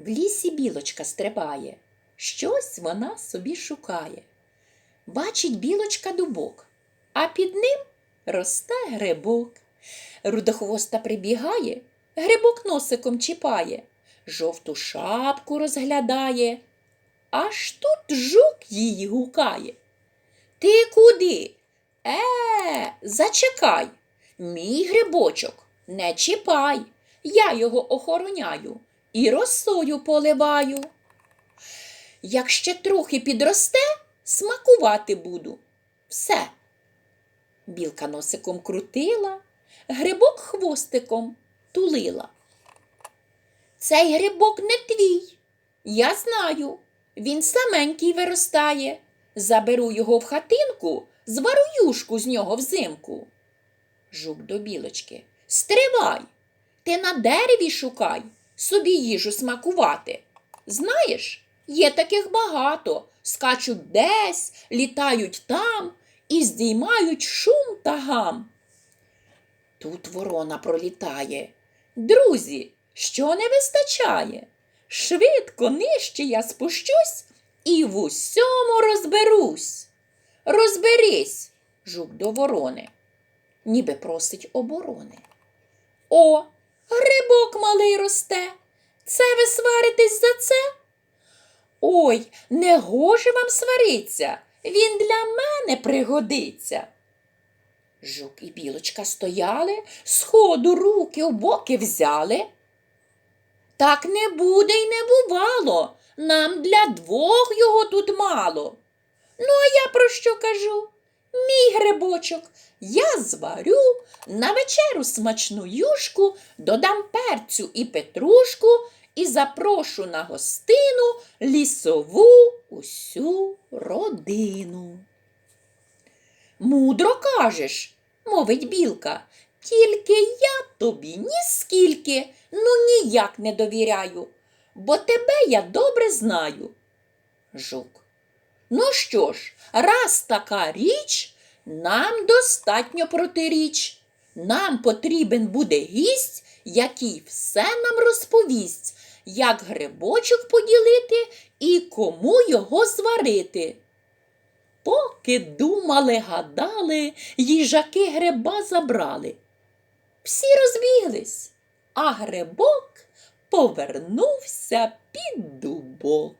В лісі білочка стрибає, щось вона собі шукає. Бачить білочка дубок, а під ним росте грибок. Рудохвоста прибігає, грибок носиком чіпає, жовту шапку розглядає. Аж тут жук її гукає. Ти куди? Е, зачекай. Мій грибочок, не чіпай. Я його охороняю і росою поливаю. Як ще трохи підросте, смакувати буду. Все. Білка носиком крутила, грибок хвостиком тулила. Цей грибок не твій. Я знаю, він саменький виростає. Заберу його в хатинку, звару юшку з нього взимку. Жук до білочки. Стривай, ти на дереві шукай, собі їжу смакувати. Знаєш, є таких багато, скачуть десь, літають там і здіймають шум та гам. Тут ворона пролітає. Друзі, що не вистачає? Швидко нижче я спущусь і в усьому розберусь. Розберись, жук до ворони, ніби просить оборони. О, грибок малий росте. Це ви сваритесь за це? Ой, не гоже вам свариться, він для мене пригодиться. Жук і білочка стояли, сходу руки в боки взяли. Так не буде й не бувало. Нам для двох його тут мало. Ну, а я про що кажу? Мій грибочок, я зварю на вечеру смачну юшку, додам перцю і петрушку і запрошу на гостину лісову усю родину. Мудро кажеш, мовить білка, тільки я тобі ніскільки, ну ніяк не довіряю, бо тебе я добре знаю. Жук. Ну що ж, раз така річ, нам достатньо протиріч. Нам потрібен буде гість, який все нам розповість, як грибочок поділити і кому його зварити. Поки думали, гадали, їжаки гриба забрали. Всі розбіглись, а грибок повернувся під дубок.